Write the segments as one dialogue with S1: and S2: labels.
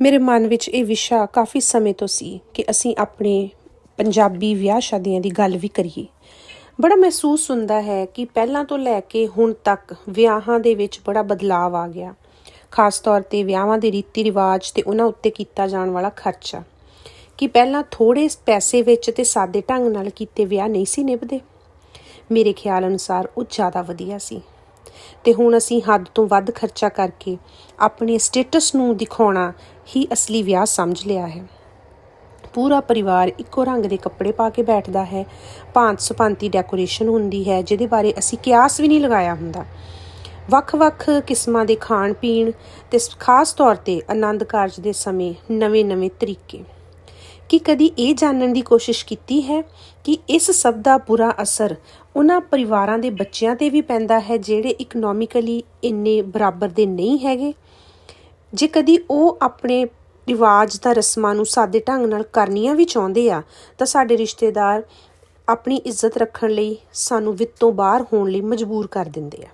S1: ਮੇਰੇ ਮਨ ਵਿੱਚ ਇਹ ਵਿਸ਼ਾ ਕਾਫੀ ਸਮੇਂ ਤੋਂ ਸੀ ਕਿ ਅਸੀਂ ਆਪਣੇ ਪੰਜਾਬੀ ਵਿਆਹ ਸ਼ਾਦੀਆਂ ਦੀ ਗੱਲ ਵੀ ਕਰੀਏ। ਬੜਾ ਮਹਿਸੂਸ ਹੁੰਦਾ ਹੈ ਕਿ ਪਹਿਲਾਂ ਤੋਂ ਲੈ ਕੇ ਹੁਣ ਤੱਕ ਵਿਆਹਾਂ ਦੇ ਵਿੱਚ ਬੜਾ ਬਦਲਾਅ ਆ ਗਿਆ। ਖਾਸ ਤੌਰ ਤੇ ਵਿਆਹਾਂ ਦੇ ਰੀਤੀ ਰਿਵਾਜ ਤੇ ਉਹਨਾਂ ਉੱਤੇ ਕੀਤਾ ਜਾਣ ਵਾਲਾ ਖਰਚਾ। ਕਿ ਪਹਿਲਾਂ ਥੋੜੇ ਪੈਸੇ ਵਿੱਚ ਤੇ ਸਾਦੇ ਢੰਗ ਨਾਲ ਕੀਤੇ ਵਿਆਹ ਨਹੀਂ ਸੀ ਨਿਭਦੇ। ਮੇਰੇ ਖਿਆਲ ਅਨੁਸਾਰ ਉਹ ਜ਼ਿਆਦਾ ਵਧੀਆ ਸੀ। ਤੇ ਹੁਣ ਅਸੀਂ ਹੱਦ ਤੋਂ ਵੱਧ ਖਰਚਾ ਕਰਕੇ ਆਪਣੇ ਸਟੇਟਸ ਨੂੰ ਦਿਖਾਉਣਾ ਹੀ ਅਸਲੀ ਵਿਆਹ ਸਮਝ ਲਿਆ ਹੈ। ਪੂਰਾ ਪਰਿਵਾਰ ਇੱਕੋ ਰੰਗ ਦੇ ਕੱਪੜੇ ਪਾ ਕੇ ਬੈਠਦਾ ਹੈ। ਭਾਂਤ ਸੁਭਾਂਤੀ ਡੈਕੋਰੇਸ਼ਨ ਹੁੰਦੀ ਹੈ, ਜਿਹਦੇ ਬਾਰੇ ਅਸੀਂ ਕਿਆਸ ਵੀ ਨਹੀਂ ਲਗਾਇਆ ਹੁੰਦਾ। ਵੱਖ-ਵੱਖ ਕਿਸਮਾਂ ਦੇ ਖਾਣ ਪੀਣ ਤੇ ਖਾਸ ਤੌਰ ਤੇ ਆਨੰਦ ਕਾਰਜ ਦੇ ਸਮੇਂ ਨਵੇਂ-ਨਵੇਂ ਤਰੀਕੇ। ਕਿ ਕਦੀ ਇਹ ਜਾਣਨ ਦੀ ਕੋਸ਼ਿਸ਼ ਕੀਤੀ ਹੈ ਕਿ ਇਸ ਸਭ ਦਾ ਬੁਰਾ ਅਸਰ ਉਹਨਾਂ ਪਰਿਵਾਰਾਂ ਦੇ ਬੱਚਿਆਂ ਤੇ ਵੀ ਪੈਂਦਾ ਹੈ, ਜਿਹੜੇ ਇਕਨੋਮਿਕਲੀ ਇੰਨੇ ਬਰਾਬਰ ਦੇ ਨਹੀਂ ਹੈਗੇ। ਜੇ ਕਦੀ ਉਹ ਆਪਣੇ ਰਿਵਾਜ ਦਾ ਰਸਮਾਂ ਨੂੰ ਸਾਦੇ ਢੰਗ ਨਾਲ ਕਰਨੀਆਂ ਵੀ ਚਾਹੁੰਦੇ ਆ, ਤਾਂ ਸਾਡੇ ਰਿਸ਼ਤੇਦਾਰ ਆਪਣੀ ਇੱਜ਼ਤ ਰੱਖਣ ਲਈ ਸਾਨੂੰ ਵਿੱਤੋਂ ਬਾਹਰ ਹੋਣ ਲਈ ਮਜਬੂਰ ਕਰ ਦਿੰਦੇ ਆ।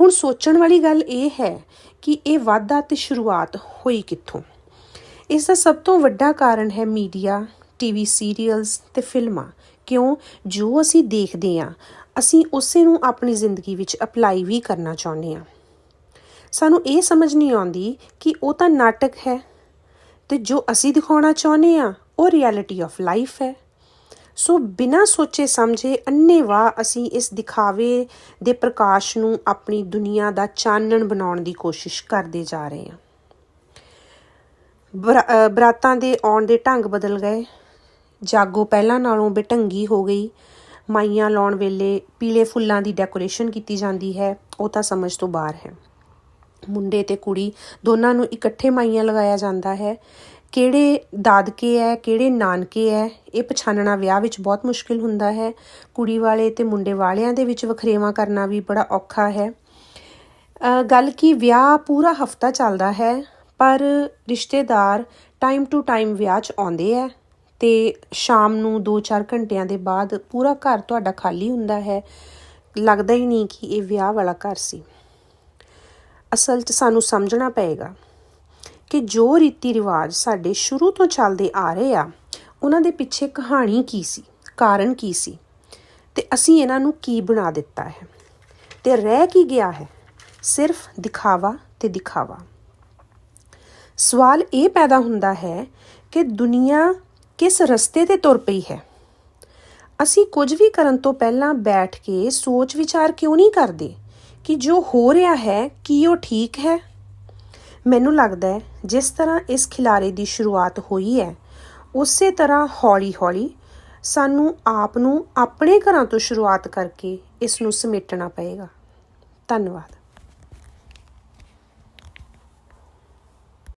S1: ਹੁਣ ਸੋਚਣ ਵਾਲੀ ਗੱਲ ਇਹ ਹੈ ਕਿ ਇਹ ਵਾਧਾ ਤੇ ਸ਼ੁਰੂਆਤ ਹੋਈ ਕਿੱਥੋਂ? ਇਸ ਦਾ ਸਭ ਤੋਂ ਵੱਡਾ ਕਾਰਨ ਹੈ ਮੀਡੀਆ ਟੀਵੀ ਸੀਰੀਅਲਸ ਤੇ ਫਿਲਮਾਂ। ਕਿਉਂ? ਜੋ ਅਸੀਂ ਦੇਖਦੇ ਹਾਂ ਅਸੀਂ ਉਸੇ ਨੂੰ ਆਪਣੀ ਜ਼ਿੰਦਗੀ ਵਿੱਚ ਅਪਲਾਈ ਵੀ ਕਰਨਾ ਚਾਹੁੰਦੇ ਹਾਂ ਸਾਨੂੰ ਇਹ ਸਮਝ ਨਹੀਂ ਆਉਂਦੀ ਕਿ ਉਹ ਤਾਂ ਨਾਟਕ ਹੈ ਤੇ ਜੋ ਅਸੀਂ ਦਿਖਾਉਣਾ ਚਾਹੁੰਦੇ ਹਾਂ ਉਹ ਰਿਐਲਿਟੀ ਆਫ ਲਾਈਫ ਹੈ। ਸੋ ਬਿਨਾਂ ਸੋਚੇ ਸਮਝੇ ਅੰਨੇਵਾਹ ਅਸੀਂ ਇਸ ਦਿਖਾਵੇ ਦੇ ਪ੍ਰਕਾਸ਼ ਨੂੰ ਆਪਣੀ ਦੁਨੀਆ ਦਾ ਚਾਨਣ ਬਣਾਉਣ ਦੀ ਕੋਸ਼ਿਸ਼ ਕਰਦੇ ਜਾ ਰਹੇ ਹਾਂ ਬਰਾ- ਬਰਾਤਾਂ ਦੇ ਆਉਣ ਦੇ ਢੰਗ ਬਦਲ ਗਏ। ਜਾਗੋ ਪਹਿਲਾਂ ਨਾਲੋਂ ਬੇਢੰਗੀ ਹੋ ਗਈ। ਮਾਈਆਂ ਲਾਉਣ ਵੇਲੇ ਪੀਲੇ ਫੁੱਲਾਂ ਦੀ ਡੈਕੋਰੇਸ਼ਨ ਕੀਤੀ ਜਾਂਦੀ ਹੈ। ਉਹ ਤਾਂ ਸਮਝ ਤੋਂ ਬਾਹਰ ਹੈ। ਮੁੰਡੇ ਤੇ ਕੁੜੀ ਦੋਨਾਂ ਨੂੰ ਇਕੱਠੇ ਮਾਈਆਂ ਲਗਾਇਆ ਜਾਂਦਾ ਹੈ। ਕਿਹੜੇ ਦਾਦਕੇ ਹੈ ਕਿਹੜੇ ਨਾਨਕੇ ਹੈ ਇਹ ਪਛਾਣਨਾ ਵਿਆਹ ਵਿੱਚ ਬਹੁਤ ਮੁਸ਼ਕਿਲ ਹੁੰਦਾ ਹੈ। ਕੁੜੀ ਵਾਲੇ ਤੇ ਮੁੰਡੇ ਵਾਲਿਆਂ ਦੇ ਵਿੱਚ ਵਖਰੇਵਾ ਕਰਨਾ ਵੀ ਬੜਾ ਔਖਾ ਹੈ। ਗੱਲ ਕੀ ਵਿਆਹ ਪੂਰਾ ਹਫਤਾ ਚੱਲਦਾ ਹੈ, ਪਰ ਰਿਸ਼ਤੇਦਾਰ ਟਾਈਮ ਟੂ ਟਾਈਮ ਵਿਆਹ 'ਚ ਆਉਂਦੇ ਹੈ ਤੇ ਸ਼ਾਮ ਨੂੰ 2-4 ਘੰਟਿਆਂ ਦੇ ਬਾਅਦ ਪੂਰਾ ਘਰ ਤੁਹਾਡਾ ਖਾਲੀ ਹੁੰਦਾ ਹੈ। ਲੱਗਦਾ ਹੀ ਨਹੀਂ ਕਿ ਇਹ ਵਿਆਹ ਵਾਲਾ ਘਰ ਸੀ। ਅਸਲ 'ਚ ਸਾਨੂੰ ਸਮਝਣਾ ਪਏਗਾ ਕਿ ਜੋ ਰੀਤੀ ਰਿਵਾਜ ਸਾਡੇ ਸ਼ੁਰੂ ਤੋਂ ਚੱਲਦੇ ਆ ਰਹੇ ਆ, ਉਹਨਾਂ ਦੇ ਪਿੱਛੇ ਕਹਾਣੀ ਕੀ ਸੀ, ਕਾਰਨ ਕੀ ਸੀ ਤੇ ਅਸੀਂ ਇਹਨਾਂ ਨੂੰ ਕੀ ਬਣਾ ਦਿੱਤਾ ਹੈ। ਤੇ ਰਹਿ ਕੀ ਗਿਆ ਹੈ, ਸਿਰਫ ਦਿਖਾਵਾ ਤੇ ਦਿਖਾਵਾ। ਸਵਾਲ ਇਹ ਪੈਦਾ ਹੁੰਦਾ ਹੈ ਕਿ ਦੁਨੀਆ ਕਿਸ ਰਸਤੇ ਤੇ ਤੁਰ ਪਈ ਹੈ? ਅਸੀਂ ਕੁਝ ਵੀ ਕਰਨ ਤੋਂ ਪਹਿਲਾਂ ਬੈਠ ਕੇ ਸੋਚ ਵਿਚਾਰ ਕਿਉਂ ਨਹੀਂ ਕਰਦੇ ਕਿ ਜੋ ਹੋ ਰਿਹਾ ਹੈ, ਕੀ ਉਹ ਠੀਕ ਹੈ? ਮੈਨੂੰ ਲੱਗਦਾ ਹੈ, ਜਿਸ ਤਰ੍ਹਾਂ ਇਸ ਖਿਲਾਰੇ ਦੀ ਸ਼ੁਰੂਆਤ ਹੋਈ ਹੈ, ਉਸੇ ਤਰ੍ਹਾਂ ਹੌਲੀ-ਹੌਲੀ ਸਾਨੂੰ ਆਪ ਨੂੰ ਆਪਣੇ ਘਰਾਂ ਤੋਂ ਸ਼ੁਰੂਆਤ ਕਰਕੇ ਇਸ ਨੂੰ ਸਮੇਟਣਾ ਪਏਗਾ। ਧੰਨਵਾਦ।